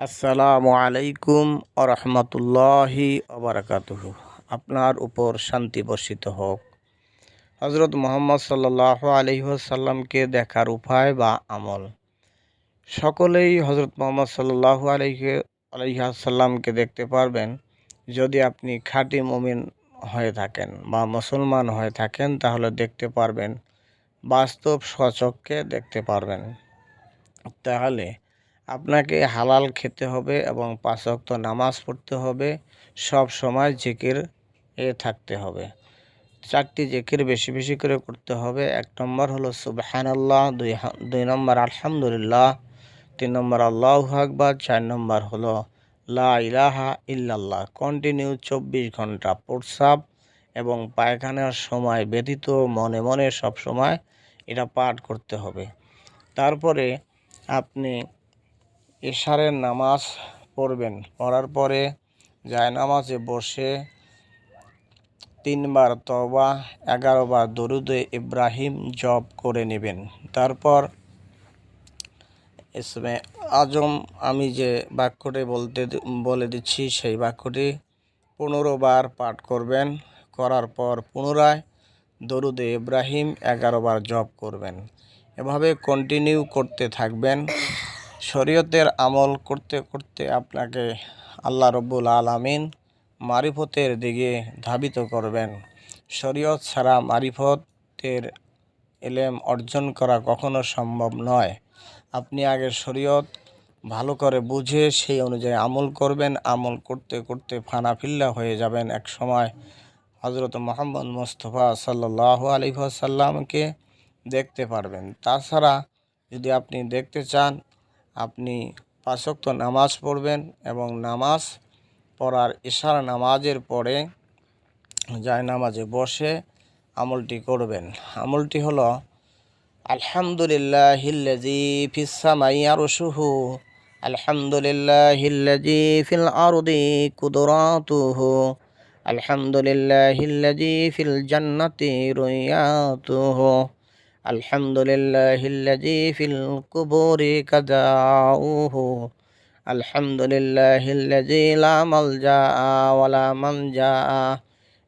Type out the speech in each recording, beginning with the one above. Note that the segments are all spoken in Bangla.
আসসালামু আলাইকুম আরহামতুল্লাহি আবরাকাতুহু আপনার উপর শান্তি বর্ষিত হোক। হজরত মোহাম্মদ সাল্লাহ আলহিহাসাল্লামকে দেখার উপায় বা আমল। সকলেই হজরত মোহাম্মদ সাল্লাহ আলহি আলহিহাসাল্লামকে দেখতে পারবেন। যদি আপনি খাঁটি মুমিন হয়ে থাকেন বা মুসলমান হয়ে থাকেন, তাহলে দেখতে পারবেন, বাস্তব সচককে দেখতে পারবেন। তাহলে আপনাকে হালাল খেতে হবে এবং পাঁচ ওয়াক্ত নামাজ পড়তে হবে। সব সময় জিকির এ থাকতে হবে। চারটি জিকির বেশি বেশি করে করতে হবে। এক নম্বর হলো সুবহানাল্লাহ, দুই দুই নম্বর আলহামদুলিল্লাহ, তিন নম্বর আল্লাহ আকবার, চার নম্বর হলো লা ইলাহা ইল্লাল্লাহ। কন্টিনিউ চব্বিশ ঘণ্টা প্রস্রাব এবং পায়খানার সময় ব্যতীত মনে মনে সব সময় এটা পাঠ করতে হবে। তারপরে আপনি এশারের নামাজ পড়বেন। পড়ার পরে নামাজে বসে তিনবার তবা এগারো বার দরুদে ইব্রাহিম জব করে নেবেন। তারপর ইসমে আজম আমি যে বাক্যটি বলতে বলে দিচ্ছি, সেই বাক্যটি পনেরো বার পাঠ করবেন। করার পর পুনরায় দরুদে ইব্রাহিম এগারো বার জপ করবেন। এভাবে কন্টিনিউ করতে থাকবেন। শরীয়তের আমল করতে করতে আপনাকে আল্লাহ রব্বুল আলামিন মারিফতের দিকে ধাবিত করবেন। শরীয়ত ছাড়া মারিফতের এলেম অর্জন করা কখনো সম্ভব নয়। আপনি আগে শরীয়ত ভালো করে বুঝে সেই অনুযায়ী আমল করবেন। আমল করতে করতে ফানাফিল্লা হয়ে যাবেন এক সময়। হজরত মোহাম্মদ মোস্তফা সাল্লাহ আলী দেখতে পারবেন। তাছাড়া যদি আপনি দেখতে চান আপনি পাঁচক্ত নামাজ পড়বেন এবং নামাজ পড়ার ইশার নামাজের পরে যায় নামাজে বসে আমলটি করবেন। আমলটি হলো আলহামদুলিল্লাহিল্লাজি ফিস সামাই আরশুহু আলহামদুলিল্লাহিল্লাজি ফিল আরদি কুদরাতুহু আলহামদুলিল্লাহিল্লাজি ফিল জান্নাতি الحمد لله الذي في القبور كدعوه. الحمد لله الذي لا ملجأ ولا منجأ.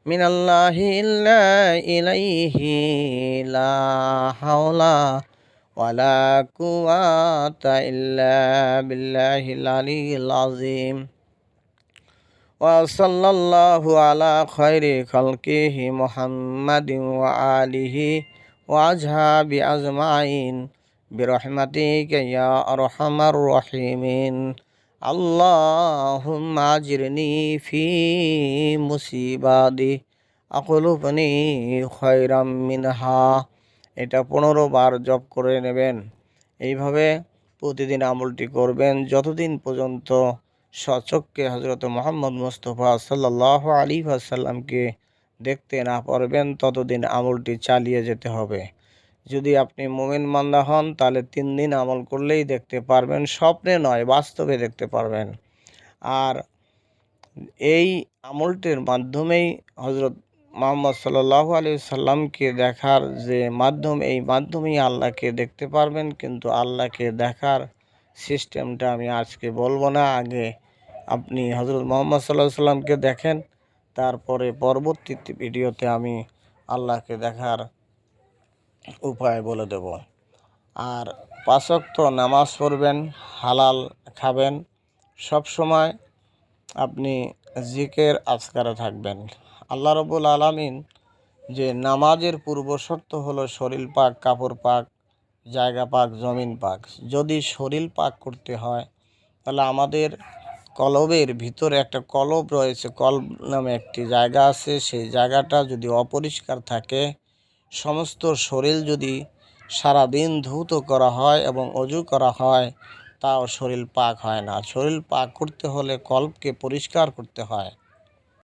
من الله إلا إليه لا حول ولا قوة إلا بالله العلي العظيم. وصلى الله على خير خلقه محمد وآله وأصحاب أجمعين برحمتك يا أرحم الراحمين اللهم أجرني في مصيبتي أقلبني خيرا منها এটা পনেরো বার জপ করে নেবেন এইভাবে প্রতিদিন আমলটি করবেন যতদিন পর্যন্ত সচককে হজরত মোহাম্মদ মুস্তফা সাল্লাহ আলী আসাল্লামকে দেখতে না পারবেন, ততদিন আমলটি চালিয়ে যেতে হবে। যদি আপনি মোমেন মান্দা হন, তাহলে তিন দিন আমল করলেই দেখতে পারবেন, স্বপ্নে নয়, বাস্তবে দেখতে পারবেন। আর এই আমলটির মাধ্যমেই হজরত মোহাম্মদ সাল্লাহ আলি সাল্লামকে দেখার যে মাধ্যম, এই মাধ্যমেই আল্লাহকে দেখতে পারবেন। কিন্তু আল্লাহকে দেখার সিস্টেমটা আমি আজকে বলব না। আগে আপনি হজরত মোহাম্মদ সাল্লাহ সাল্লামকে দেখেন তারপরে পরবর্তী ভিডিওতে আমি আল্লাহকে দেখার উপায় বলে দেব। আর পাঁচক্ত নামাজ পড়বেন, হালাল খাবেন, সব সময় আপনি জিকের আজকারে থাকবেন। আল্লাহ রবুল আলামিন যে নামাজের পূর্ব শর্ত হলো শরীর পাক, কাপড় পাক, জায়গা পাক, জমিন পাক। যদি শরীর পাক করতে হয়, তাহলে আমাদের কলবের ভিতরে একটা কলব রয়েছে, কলব নামে একটি জায়গা আছে, সেই জায়গাটা যদি অপরিষ্কার থাকে, সমস্ত শরীর যদি সারা দিন ধৌত করা হয় এবং অজু করা হয়, তাও শরীর পাক হয় না। শরীর পাক করতে হলে কল্পকে পরিষ্কার করতে হয়।